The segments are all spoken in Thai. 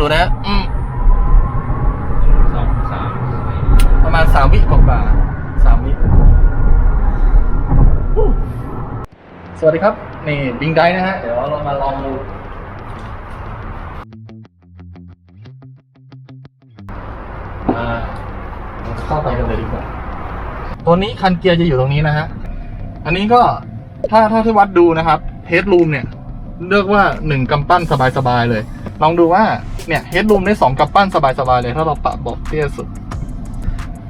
ดูนะอืมสองสามประมาณสามวิกว่าๆสามวิอู้สวัสดีครับ นี่บิงไดนะฮะ เดี๋ยวเรามาลองดูอ่าเข้าไปกันเลยดีกว่า ตัวนี้คันเกียร์จะอยู่ตรงนี้นะฮะ อันนี้ก็ถ้าถ้าที่วัดดูนะครับเฮดรูมเนี่ยเลือกว่าหนึ่งกำปั้นสบายๆเลย ลองดูว่าเนี่ยเฮดรูมได้สองกำปั้นสบายๆเลย ถ้าเราปะเบอกเตี้ยสุด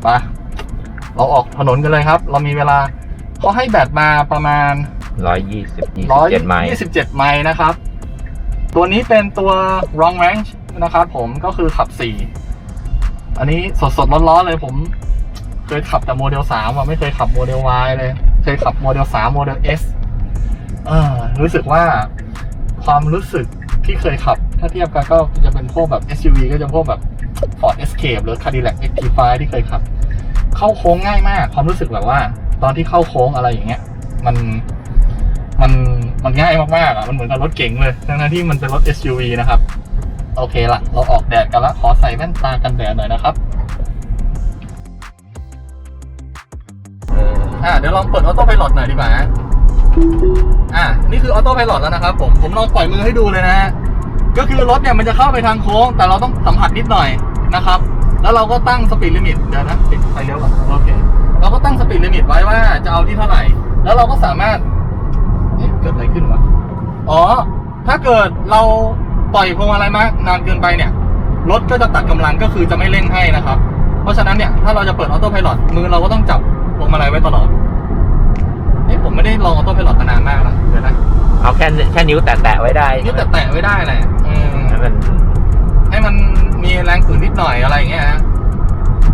ไปเราออกถนนกันเลยครับ เรามีเวลาเขาให้แบตมาประมาณร้อยยี่สิบยี่ร้อยสิบเจ็ดไมล์ยี่สิบเจ็ดไมล์นะครับ ตัวนี้เป็นตัว long range นะครับผมก็คือขับสี่อันนี้สดสดๆร้อนๆเลยผม เคยขับแต่โมเดลสามอะไม่เคยขับโมเดล Y เลย เคยขับโมเดลสามโมเดล S เออรู้สึกว่าความรู้สึกที่เคยขับ ถ้าเทียบกันก็จะเป็นพวกแบบ SUV ก็จะพวกแบบ Ford Escape หรือ Cadillac XT5 ที่เคยขับ เข้าโค้งง่ายมาก ความรู้สึกแบบว่า ตอนที่เข้าโค้งอะไรอย่างเงี้ย มันมันมันง่ายมากๆอะมันเหมือนกับรถเก๋งเลยทั้งที่มันเป็นรถ SUV นะครับ โอเคละเราออกแดดกันละขอใส่แว่นตากันแดดหน่อยนะครับอ่าเดี๋ยวลองเปิดออโต้ไพลอตหน่อยดีกว่าอ่านี่คือออโต้ไพลอตแล้วนะครับผมผมลองปล่อยมือให้ดูเลยนะฮะ ก็คือรถเนี่ยมันจะเข้าไปทางโค้ง แต่เราต้องสัมผัสนิดหน่อยนะครับ แล้วเราก็ตั้งสปีดลิมิตเดี๋ยวนะปิดไฟเลี้ยวก่อนโอเค เราก็ตั้งสปีดลิมิตไว้ว่าจะเอาที่เท่าไหร่ แล้วเราก็สามารถเอ๊ะเกิดอะไรขึ้นวะอ๋อ ถ้าเกิดเราปล่อยพวงมาลัยมากนานเกินไปเนี่ย รถก็จะตัดกำลังก็คือจะไม่เร่งให้นะครับ เพราะฉะนั้นเนี่ยถ้าเราจะเปิดออโต้ไพลอตมือเราก็ต้องจับพวงมาลัยไว้ตลอดเอ๊ะผมไม่ได้ลองออโต้ไพลอตมานานมากแล้วเดี๋ยวนะเอาแค่แค่นิ้วแตะๆไว้ได้นี่แต่แตะไว้ได้แหละ อืมให้มันให้มันมีแรงฝืนนิดหน่อยอะไรอย่างเงี้ยฮะ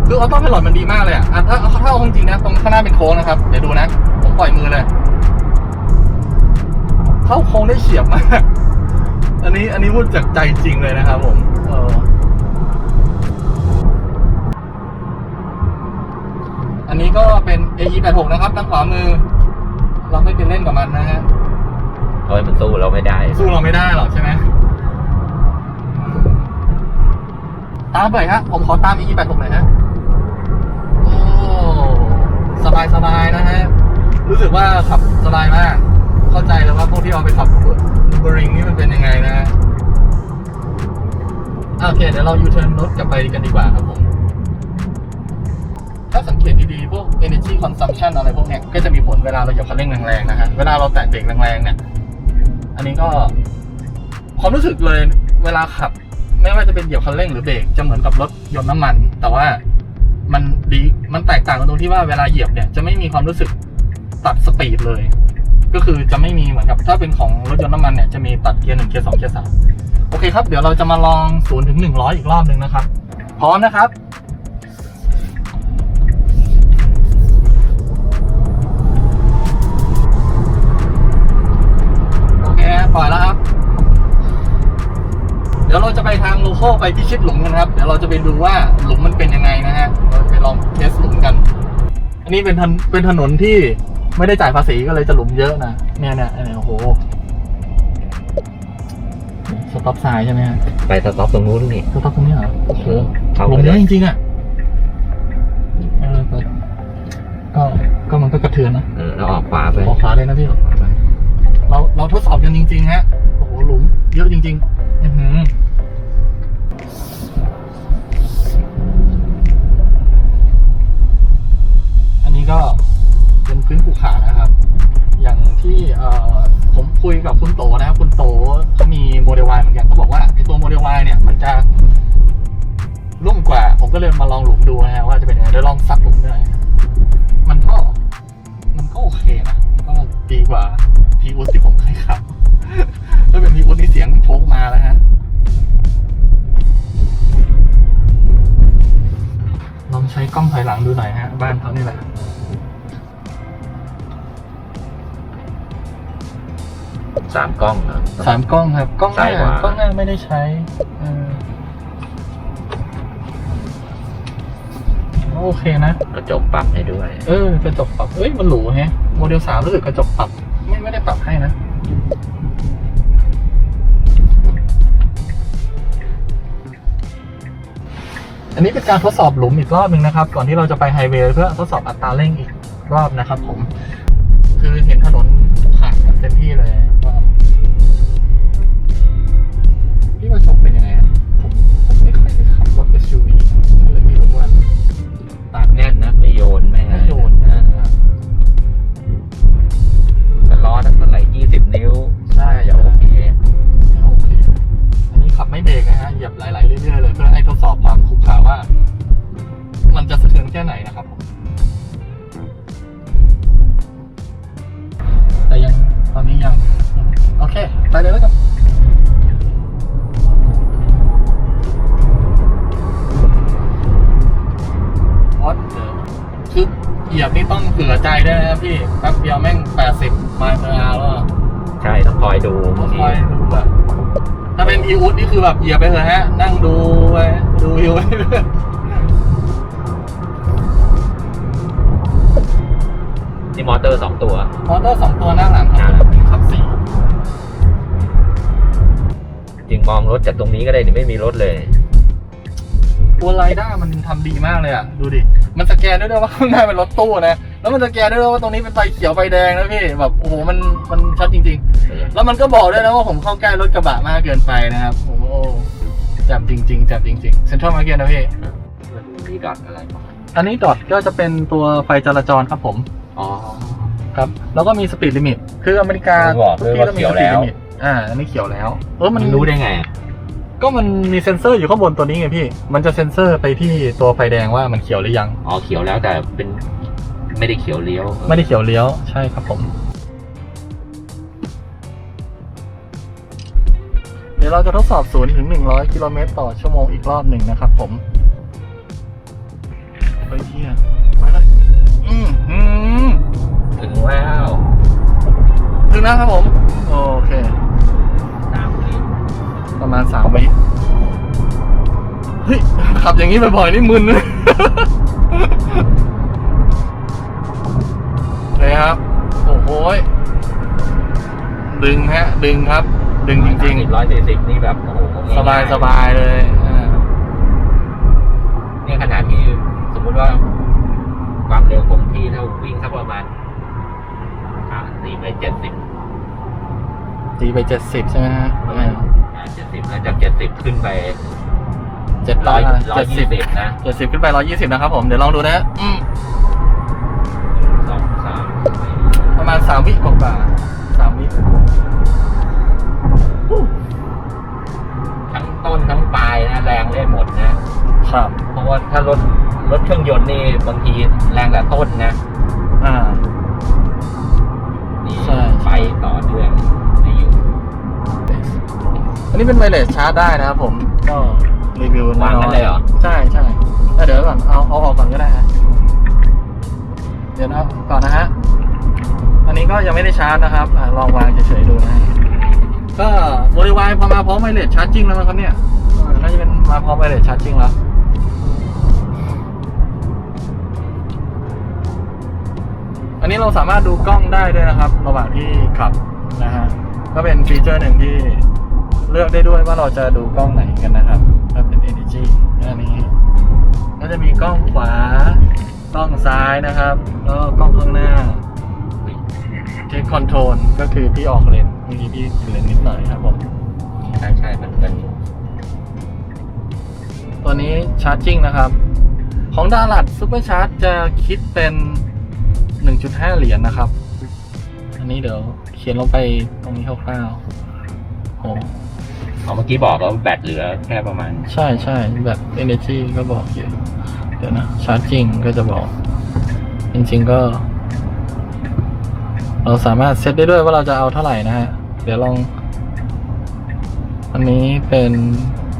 คือออโต้ไพลอตมันดีมากเลยอะอะถ้าถ้าเอาจริงๆนะตรงข้างหน้าเป็นโค้งนะครับ เดี๋ยวดูนะ ผมปล่อยมือเลย เข้าโค้งได้เฉียบมาก อันนี้อันนี้พูดจากใจจริงเลยนะครับผม เอออันนี้ก็เป็น AE86 นะครับทางขวามือ เราไม่เป็นเล่นกับมันนะฮะโอ้ยมันสู้เราไม่ได้ สู้เราไม่ได้หรอกใช่ไหม ตามไปฮะ ผมขอตาม e 8 6หน่อยฮะ โอ้ สบายสบายนะฮะ รู้สึกว่าขับสบายมาก เข้าใจแล้วว่าพวกที่เอาไปขับบูริงนี่มันเป็นยังไงนะฮะอะโอเค เดี๋ยวเรายูเทิร์นรถกลับไปกันดีกว่าครับผม ถ้าสังเกตดีๆ พวก energy consumption อะไรพวกนี้ก็จะมีผลเวลาเราเหยียบคันเร่งแรงๆนะฮะ เวลาเราแตะเบรกแรงๆเนี่ย อันนี้ก็ความรู้สึกเลยเวลาขับ ไม่ว่าจะเป็นเหยียบคันเร่งหรือเบรกจะเหมือนกับรถยนต์น้ำมัน แต่ว่ามันดีมันแตกต่างกันตรงที่ว่าเวลาเหยียบเนี่ยจะไม่มีความรู้สึกตัดสปีดเลย ก็คือจะไม่มีเหมือนกับถ้าเป็นของรถยนต์น้ำมันเนี่ยจะมีตัดเกียร์หนึ่งเกียร์สองเกียร์สามโอเคครับ เดี๋ยวเราจะมาลองศูนย์ถึงหนึ่งร้อยอีกรอบหนึ่งนะครับ พร้อมนะครับโอเคปล่อยแล้วครับ ดี๋ยวเราจะไปทางโลโก้ไปพิชิตหลุมกันครับ เดี๋ยวเราจะไปดูว่าหลุมมันเป็นยังไงนะฮะเราไปลองเทสหลุมกัน อันนี้เป็นถนนเป็นถนนที่ไม่ได้จ่ายภาษีก็เลยจะหลุมเยอะนะเนี่ยเนี่ยเนี่ยโอ้โหสต็อปซ้ายใช่ไหมฮะไปสต็อปตรงนู้นนี่สต็อปตรงนี้เหรอโอ้โหเข้าหไปลุมเยเลอะยจริงๆอะเออก็ก็ก็มันก็กระเทือนนะเออแล้วออกขวาไปขอขวาเลยนะพี่เราเราทดสอบกันจริงๆฮะโอ้โหหลุมเยอะจริง ๆ อือหือ คุยกับคุณโตนะครับคุณโตเขามีโมเดล Y เหมือนกันเขาบอกว่าไอตัวโมเดล Y เนี่ยมันจะรุ่มกว่า ผมก็เลยมาลองหลุมดูนะฮะว่าจะเป็นยังไงเดี๋ยวลองซักหลุมด้วยมันก็ มันก็โอเคนะก็ดีกว่าพีอุสที่ผมเคยขับถ้าเป็นพีอุสนี่เสียงโชกมาแล้วฮะลองใช้กล้องถอยหลังดูหน่อยฮะ บ้านเขานี่แหละ สามกล้องเหรอสามกล้องครับ กล้องหน้าซ้ายขวา กล้องหน้าไม่ได้ใช้เออโอเคนะ กระจกปรับให้ด้วย เออกระจกปรับ เอ้ยมันหรูแฮะ โมเดลสามรู้สึกกระจกปรับ ไม่ไม่ได้ปรับให้นะออันนี้เป็นการทดสอบหลุมอีกรอบหนึ่งนะครับ ก่อนที่เราจะไปไฮเวย์เพื่อทดสอบอัตราเร่งอีกรอบนะครับผม นี่ต้องเผื่อใจด้วยนะครับพี่แป๊บเดียวแม่ง 80 ไมล์ per hour แล้วอะใช่ต้องคอยดูต้องคอยดูแบบถ้าเป็นอีอุดนี่คือแบบเหยียบไปเถอะฮะ นั่งดูไปดูวิวไปเรื่อยนี่มอเตอร์สองตัว มอเตอร์สองตัวหน้าหลังครับขับสี่จริงมองรถจากตรงนี้ก็ได้นี่ไม่มีรถเลย ตัวไรด้ามันทำดีมากเลยอะ ดูดิ มันสแกนได้ด้วยว่าข้างหน้าเป็นรถตู้นะ แล้วมันสแกนได้ด้วยว่าตรงนี้เป็นไฟเขียวไฟแดงนะพี่แบบโอ้โหมันมันชัดจริง ๆ แล้วมันก็บอกด้วยนะว่าผมเข้าใกล้รถกระบะมากเกินไปนะครับโอ้โหจับจริง ๆจับจริงๆเซ็นทรัลมาร์เก็ตนะพี่มีดอทอะไรบ้างอันนี้ดอทก็จะเป็นตัวไฟจราจรครับผมอ๋อครับแล้วก็มีสปีดลิมิตคืออเมริกามันบอกด้วยว่าทุกที่เขียวต้องมีแล้ว speed limit อ่าอันนี้เขียวแล้ว เออมันมันรู้ได้ไง ก็มันมีเซ็นเซอร์อยู่ข้างบนตัวนี้ไงพี่ มันจะเซ็นเซอร์ไปที่ตัวไฟแดงว่ามันเขียวหรือยัง อ๋อเขียวแล้วแต่เป็น ไม่ได้เขียวเลี้ยวไม่ได้เขียวเลี้ยวใช่ครับผม เดี๋ยวเราจะทดสอบศูนย์ถึง100กิโลเมตรต่อชั่วโมงอีกรอบหนึ่งนะครับผมไปเที่ยไปเลยอืมอืมถึงแล้วถึงแล้วครับผม โอเคสามวิประมาณสามวิเฮ้ยขับอย่างนี้บ่อยๆนี่มึนเลยเลย ดึงฮะ ดึงครับ ดึงจริงร้อยสี่สิบนี่แบบโอ้โหๆ สบายสบายๆเลยอ่าเนี่ยขนาดที่สมมุติว่า ความเร็วคงที่ถ้าวิ่งสักประมาณอ่าสี่ไปเจ็ดสิบตีไปเจ็ดสิบใช่ไหมฮะเจ็ดสิบแล้วจากเจ็ดสิบขึ้นไปเจ็ดร้ร้ออยยร้อยเจ็ดยี่สิบสิบนะเจ็ดสิบขึ้นไปร้อยยี่สิบนะครับผม เดี๋ยวลองดูนะฮะอืมสองสามประมาณสามวิกว่าๆสามวิ ทั้งต้นทั้งปลายนะแรงได้หมดนะครับเพราะว่าถ้ารถรถเครื่องยนต์นี่บางทีแรงแต่ต้นนะ อ่า นี่ใช่ ไฟต่อเนื่องไม่อยู่อันนี้เป็นไวเลสชาร์จได้นะครับผม ก็รีวิววางกันเลยเหรอใช่ใช่แต่เดี๋ยวก่อนเอาเอาออกก่อนก็ได้ฮะเดี๋ยวนะก่อนนะฮะอั นนี้ก็ยังไม่ได้ชาร์จนะครับอลองวางเฉยๆดูนะ ก็บริวายพอมาพร้อมไวเลสชาร์จจริงแล้วมั้งครับเนี่ยน่าจะเป็นมาพร้อมไวเลสชาร์จจริงแล้วอันนี้เราสามารถดูกล้องได้ด้วยนะครับ ระหว่างที่ขับนะฮะก็เป็นฟีเจอร์หนึ่งที่เลือกได้ด้วยว่าเราจะดูกล้องไหนกันนะครับถ้าเป็น Energy อันนี้ก็จะมีกล้องขวากล้องซ้ายนะครับ แล้วกล้องข้างหน้า เทคคอนโทรลก็คือพี่ออกเลนเมื่อกี้พี่กินเลนนิดหน่อยครับผม ใช่ใช่มันมันตัวนี้ชาร์จจิ้งนะครับ ของดารัดซูเปอร์ชาร์จจะคิดเป็น 1.5 เหรียญนะครับ อันนี้เดี๋ยวเขียนลงไปตรงนี้คร่าวๆโอ้เอาเมื่อกี้บอกว่าแบตเหลือแค่ประมาณ ใช่ใช่แบบ Energy ก็บอกอยู่ เดี๋ยวนะชาร์จจริงก็จะบอก จริงๆก็ เราสามารถเซตได้ด้วยว่าเราจะเอาเท่าไหร่นะฮะ เดี๋ยวลอง อันนี้เป็น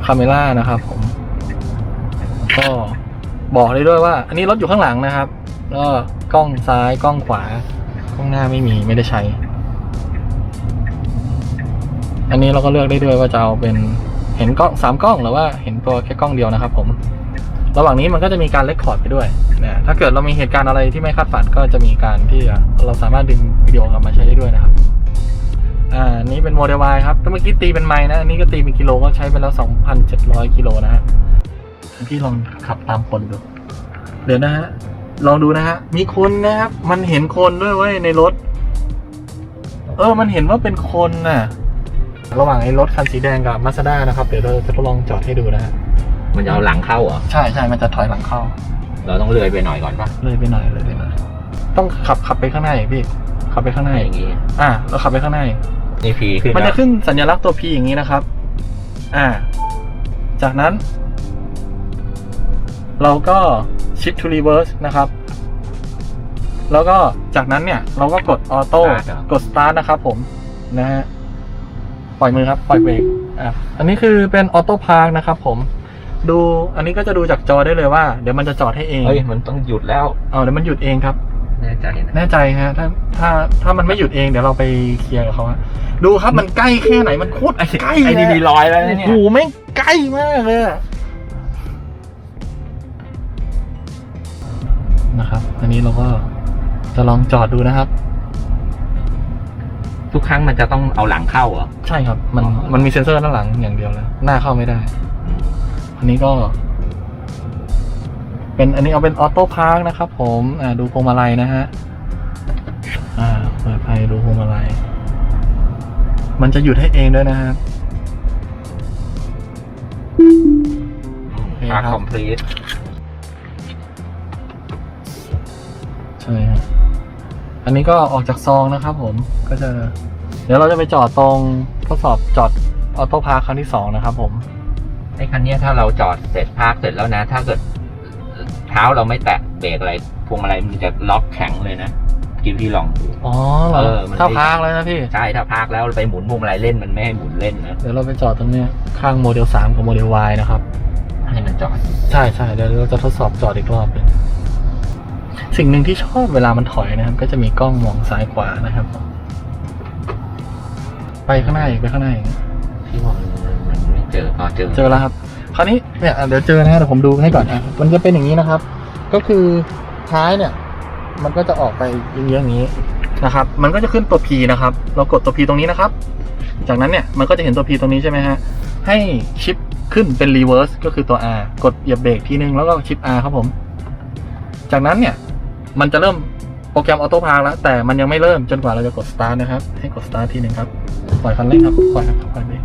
คาเมล่านะครับผม ก็บอกได้ด้วยว่า อันนี้รถอยู่ข้างหลังนะครับ ก็กล้องซ้ายกล้องขวา กล้องหน้าไม่มีไม่ได้ใช้ อันนี้เราก็เลือกได้ด้วยว่าจะเอาเป็นเห็นกล้องสามกล้องหรือว่าเห็นตัวแค่กล้องเดียวนะครับผม ระหว่างนี้มันก็จะมีการเลคคอร์ดไปด้วยนะถ้าเกิดเรามีเหตุการณ์อะไรที่ไม่คาดฝันก็จะมีการที่เราสามารถดึงวิดีโอกลับมาใช้ได้ด้วยนะครับอ่านี้เป็นโมเดล Y ครับถ้าเมื่อกี้ตีเป็นไมล์นะอันนี้ก็ตีเป็นกิโลก็ใช้ไปแล้ว 2,700 กิโลนะฮะพี่ลองขับตามคนดู เดี๋ยวนะฮะลองดูนะฮะมีคนนะครับ มันเห็นคนด้วยเว้ยในรถ เออ มันเห็นว่าเป็นคนน่ะ ระหว่างไอ้รถคันสีแดงกับมาสด้านะครับ เดี๋ยวเราจะทดลองจอดให้ดูนะฮะ มันจะเอาหลังเข้าเหรอ ใช่ใช่มันจะถอยหลังเข้า เราต้องเลื่อยไปหน่อยก่อนปะเลยไปหน่อยเลยไปหน่อยต้องขับขับไปข้างหน้าอีกพี่ ขับไปข้างหน้าออีกย่างงี้ อะเราขับไปข้างหน้าอีกนี่พีขึ้นมันแล้จะวขึ้นสัญลักษณ์ตัว P อย่างนี้นะครับ อ่า จากนั้น เราก็ shift to reverse นะครับ แล้วก็จากนั้นเนี่ย เราก็กดออโต้กด start นะครับผม นะฮะ ปล่อยมือครับ ปล่อยเบรก อะ อันนี้คือเป็นออโต้พาร์คนะครับผม ดูอันนี้ก็จะดูจากจอได้เลยว่าเดี๋ยวมันจะจอดให้เองเฮ้ยมันต้องหยุดแล้วเอาเดี๋ยวมันหยุดเองครับ แน่ใจนะแน่ใจฮะถ้าถ้าถ้ามันไม่หยุดเองเดี๋ยวเราไปเคลียร์กับเขาฮะดูครับมันใกล้แค่ไหนมันโคตรใกล้ไอ้นี่เลยมีรอยแล้วนะเนี่ยโอ้โหแม่งใกล้มากเลยอะนะครับ อันนี้เราก็จะลองจอดดูนะครับ ทุกครั้งมันจะต้องเอาหลังเข้าเหรอ ใช่ครับ มัน อ๋อ มันมีเซ็นเซอร์ด้านหลังอย่างเดียวแล้ว หน้าเข้าไม่ได้ อันนี้ก็ เป็นอันนี้เอาเป็นออโต้พาร์คนะครับ ผมอ่าดูพวงมาลัยนะฮะอ่าเปิดไฟดูพวงมาลัยมันจะหยุดให้เองด้วยนะครับโอเคพาครับคอมพลีทใช่ครับอันนี้ก็ออกจากซองนะครับผมก็จะ เดี๋ยวเราจะไปจอดตรงทดสอบจอดออโต้พาร์คครั้งที่สองนะครับผม ไอ้คันเนี้ยถ้าเราจอดเสร็จพาร์คเสร็จแล้วนะ ถ้าเกิดเท้าเราไม่แตะเบรกอะไรพวงมาลัยมันจะล็อกแข็งเลยนะกินพี่ลองดูอ๋อเหรอเออมันถ้าพาร์คแล้วนะพี่ ใช่ ถ้าพาร์คแล้วไปหมุนพวงมาลัยเล่นมันไม่ให้หมุนเล่นนะ เดี๋ยวเราไปจอดตรงเนี้ยข้างโมเดลสามกับโมเดล Y นะครับ ให้มันจอด ใช่ใช่เดี๋ยวเราจะทดสอบจอดอีกรอบหนึงสิ่งหนึ่งที่ชอบเวลามันถอยนะครับ ก็จะมีกล้องมองซ้ายขวานะครับ ไปข้างหน้าอีกไปข้างหน้าอีกพี่ว่ามันมันไม่ เจอพอเจอเจอแล้วครับ คราวนี้เนี่ยอะเดี๋ยวเจอนะฮะเดี๋ยวผมดูให้ก่อนอะมันจะเป็นอย่างนี้นะครับ ก็คือท้ายเนี่ย มันก็จะออกไปเยอะๆอย่างนี้นะครับ มันก็จะขึ้นตัว P นะครับ เรากดตัว P ตรงนี้นะครับ จากนั้นเนี่ยมันก็จะเห็นตัว P ตรงนี้ใช่ไหมฮะ ให้ชิปขึ้นเป็น reverse ก็คือตัว R กดเหยียบเบรกทีนึงแล้วก็ชิป R ครับผม จากนั้นเนี่ยมันจะเริ่มโปรแกรมออโต้พาร์แล้ว แต่มันยังไม่เริ่มจนกว่าเราจะกด start นะครับ ให้กด start ทีหนึ่งครับ ปล่อยคันเร่งครับ ปล่อยครับปล่อยเบรก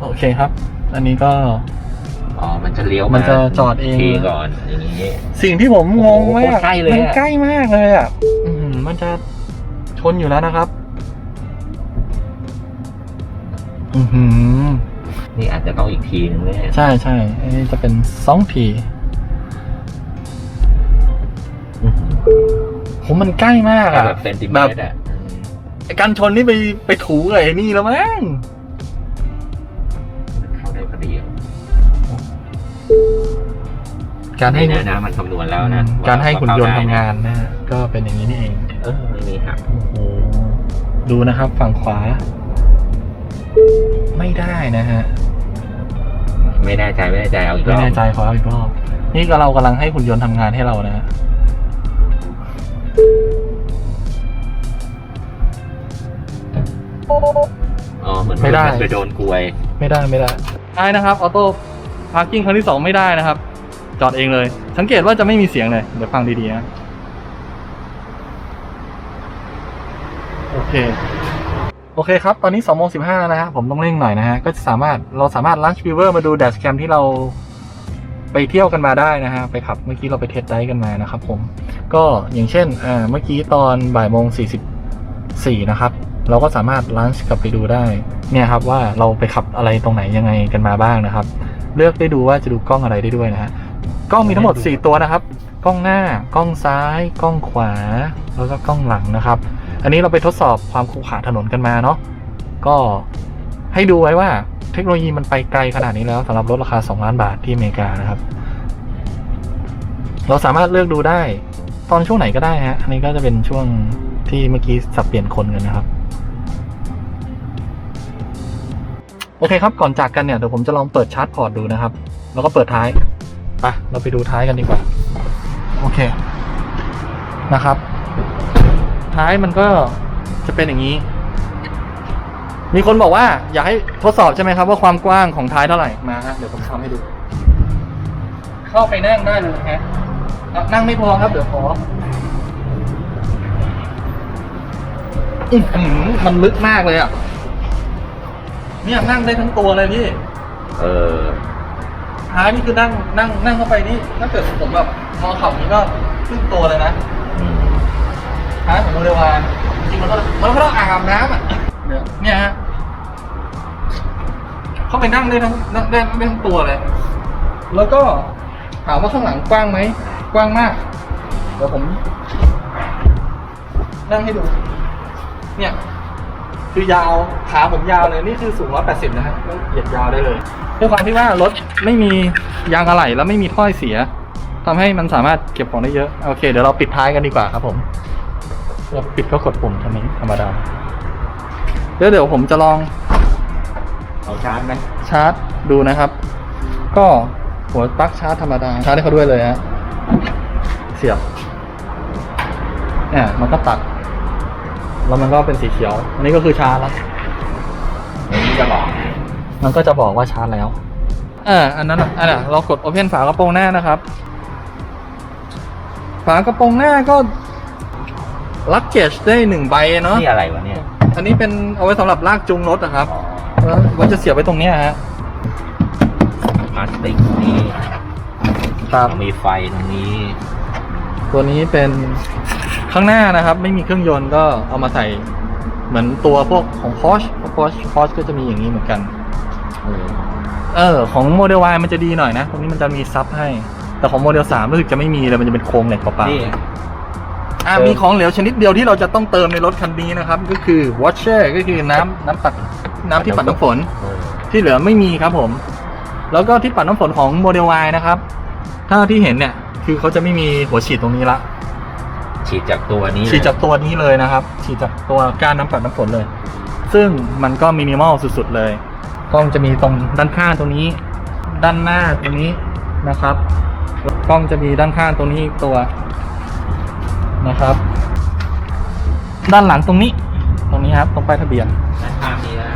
โอเคครับ อันนี้ก็ อ๋อ มันจะเลี้ยวมันจะจอดเอง ทีก่อน อย่างนี้ สิ่งที่ผมงงมากโอ้โหโคตรใกล้เลยอะ มันใกล้มากเลยอะอืมมันจะชนอยู่แล้วนะครับ อือหือ นี่อาจจะต้องอีกทีนึงแน่ใช่ใช่อันนี้จะเป็นสองทีอื้อหือผมมันใกล้มากแค่อะ แบบเซนติเมแบบตรอะไอ้การชนนี่ไปไปถูกับไอ้นี่แล้วมั้ง การให้นี่นะนะมันคำนวณแล้วนะการให้หุ่นยนต์ว่ทำเข้ได้ะงานนะฮะก็เป็นอย่างนี้นี่เองเออไม่มีหักโอ้โหดูนะครับฝั่งขวา ไม่ได้นะฮะ ไม่แน่ใจไม่แน่ใจเอาอีกรไม่อบแน่ใจขอเอาอีกรอบนี่ก็เรากำลังให้หุ่นยนต์ทำงานให้เรานะฮะอ๋อเหมือนไม่ได้นไปโดนกลวย ไม่ได้ไม่ได้ใช่นะครับออโต้พาร์กิ้งครั้งที่สองไม่ได้นะครับ จอดเองเลย สังเกตว่าจะไม่มีเสียงเลย เดี๋ยวฟังดีๆนะ โอเค โอเคครับ ตอนนี้2โมง15แล้วนะฮะ ผมต้องเร่งหน่อยนะฮะ ก็จะสามารถ เราสามารถ Launch Viewer มาดู Dashcam ที่เราไปเที่ยวกันมาได้นะฮะ ไปขับ เมื่อกี้เราไปเทสได้กันมานะครับผม ก็อย่างเช่นอ่าเมื่อกี้ตอนบ่ายโมง44นะครับ เราก็สามารถ Launch กลับไปดูได้ เนี่ยครับว่าเราไปขับอะไรตรงไหนยังไงกันมาบ้างนะครับ เลือกได้ดูว่าจะดูกล้องอะไรได้ด้วยนะฮะ กล้องมีทั้งหมด 4 ตัวนะครับ กล้องหน้ากล้องซ้าย กล้องขวา แล้วก็กล้องหลังนะครับ อันนี้เราไปทดสอบความขรุขระถนนกันมาเนาะก็ให้ดูไว้ว่าเทคโนโลยีมันไปไกลขนาดนี้แล้วสำหรับรถราคา 2 ล้านบาทที่อเมริกานะครับ เราสามารถเลือกดูได้ตอนช่วงไหนก็ได้ฮะ อันนี้ก็จะเป็นช่วงที่เมื่อกี้สับเปลี่ยนคนกันนะครับ โอเคครับก่อนจากกันเนี่ยเดี๋ยวผมจะลองเปิดชาร์จพอร์ตดูนะครับ แล้วก็เปิดท้าย ไปเราไปดูท้ายกันดีกว่า โอเค นะครับ ท้ายมันก็จะเป็นอย่างนี้ มีคนบอกว่า อยากให้ทดสอบใช่ไหมครับ ว่าความกว้างของท้ายเท่าไหร่มาฮะเดี๋ยวผมทำให้ดู เข้าไปนั่งได้เลยฮะอะนั่งไม่พอครับ เดี๋ยวขออื้อหือมันลึกมากเลยอะ เนี่ยนั่งได้ทั้งตัวเลยพี่ เออ ท้ายนี่คือนั่งนั่งนั่งเข้าไปนี่ถ้าเกิดผมแบบมองขับนี่ก็ครึ่งตัวเลยนะอืมท้ายของโมเดลวานจริงๆมันก็มันก็ต้องอาบน้ำอะเนี่ยเนี่ยฮะเข้าไปนั่งได้ทั้งนั่งได้ได้ทั้งตัวเลย แล้วก็ถามว่าข้างหลังกว้างไหมกว้างมากเดี๋ยวผม นั่งให้ดู เนี่ย คือยาวขาผมยาวเลยนี่คือสูง180นะฮะก็เหยียดยาวได้เลย ด้วยความที่ว่ารถไม่มียางอะไหล่แล้วไม่มีถ้อยเสียทำให้มันสามารถเก็บของได้เยอะ โอเค เดี๋ยวเราปิดท้ายกันดีกว่าครับผม เราปิดก็กดปุ่มเท่านี้ธรรมดา เดี๋ยวเดี๋ยวผมจะลองเอาชาร์จไหมชาร์จดูนะครับ ก็หัวปลั๊กชาร์จธรรมดา ชาร์จให้เขาด้วยเลยฮะ เสียบเนี่ยมันก็ตัด แล้วมันก็เป็นสีเขียว อันนี้ก็คือชาร์จแล้วเดี๋ยวนี้จะบอก มันก็จะบอกว่าชาร์จแล้วอ่าอันนั้นอะอันน่ะเรากด Open ฝากระโปรงหน้านะครับ ฝากระโปรงหน้าก็ลักเกจได้หนึ่งใบเนาะนี่อะไรวะเนี่ย อันนี้เป็นเอาไว้สำหรับลากจูงรถนะครับอ๋อแล้วมันจะเสียบไว้ตรงเนี้ยฮะพลาสติกนี่ครับมีไฟตรงนี้ ตัวนี้เป็นข้างหน้านะครับ ไม่มีเครื่องยนต์ก็เอามาใส่เหมือนตัวพวกของ Porsche เพราะ Porsche Porsche ก็จะมีอย่างนี้เหมือนกัน เออเออ ของโมเดล Y มันจะดีหน่อยนะ ตรงนี้มันจะมีซับให้ แต่ของโมเดล 3 รู้สึกจะไม่มีเลยมันจะเป็นโครงเหล็กเปล่านี่ ๆอ่ามีของเหลวชนิดเดียวที่เราจะต้องเติมในรถคันนี้นะครับ ก็คือ washer ก็คือน้ำน้ำปัดน้ำที่ปัดน้ำฝน เออที่เหลือไม่มีครับผม แล้วก็ที่ปัดน้ำฝนของโมเดล Y นะครับ ถ้าที่เห็นเนี่ย คือเขาจะไม่มีหัวฉีดตรงนี้ละ ฉีดจากตัวนี้ฉีดจากตัวนี้เลยนะครับ ฉีดจากตัวก้านน้ำปัดน้ำฝนเลย ซึ่งมันก็มินิมอลสุดๆเลย กล้องจะมีตรงด้านข้างตรงนี้ ด้านหน้าตรงนี้นะครับกล้องจะมีด้านข้างตรงนี้อีกตัวนะครับ ด้านหลังตรงนี้ ตรงนี้ครับ ตรงป้ายทะเบียนด้านข้างนี้นะ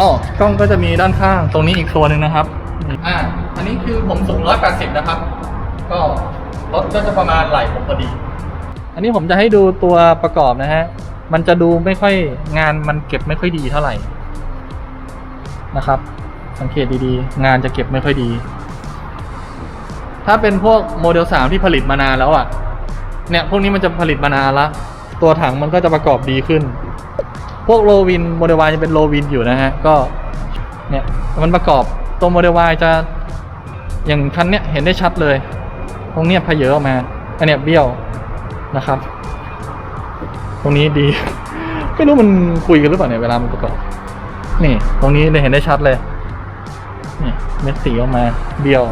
อ๋อกล้องก็จะมีด้านข้างตรงนี้อีกตัวหนึ่งนะครับ อ่า อันนี้คือผมสูง180 นะครับ ก็รถก็จะประมาณไหล่ผมพอดี อันนี้ผมจะให้ดูตัวประกอบนะฮะ มันจะดูไม่ค่อยงานมันเก็บไม่ค่อยดีเท่าไหร่ นะครับ สังเกตดีๆ งานจะเก็บไม่ค่อยดี ถ้าเป็นพวกโมเดล 3 ที่ผลิตมานานแล้วอะ่ะ เนี่ยพวกนี้มันจะผลิตมานานละ ตัวถังมันก็จะประกอบดีขึ้น พวกโลวินโมเดล Y จะเป็นโลวินอยู่นะฮะ ก็ เนี่ยมันประกอบตัวโมเดล Y จะอย่างคันเนี้ยเห็นได้ชัดเลย ตรงเนี้ยพเยอะออกมา อันเนี้ยเบี้ยวนะครับ ตรงนี้ดี ไม่รู้มันคุยกันหรือเปล่าเนี่ยเวลามันประกอบ นี่ ตรงนี้เลยเห็นได้ชัดเลย นี่เม็ดสีออกมาเบี้ยว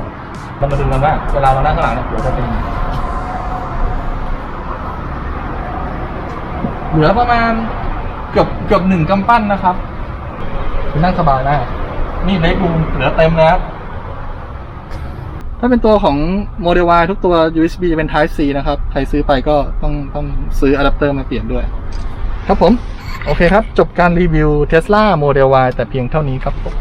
เรามาดูกันว่าเวลาเรานั่งข้างหลังเนี่ยหัวจะเป็นเหลือประมาณเกือบเกือบหนึ่งกำปั้นนะครับคือนั่งสบายมากนี่เล็กรูมเหลือเต็มแล้ว ถ้าเป็นตัวของโมเดล Y ทุกตัว USB จะเป็น Type C นะครับ ใครซื้อไปก็ต้องต้องซื้ออะแดปเตอร์มาเปลี่ยนด้วย ครับผม โอเคครับ จบการรีวิว Tesla Model Y แต่เพียงเท่านี้ครับผม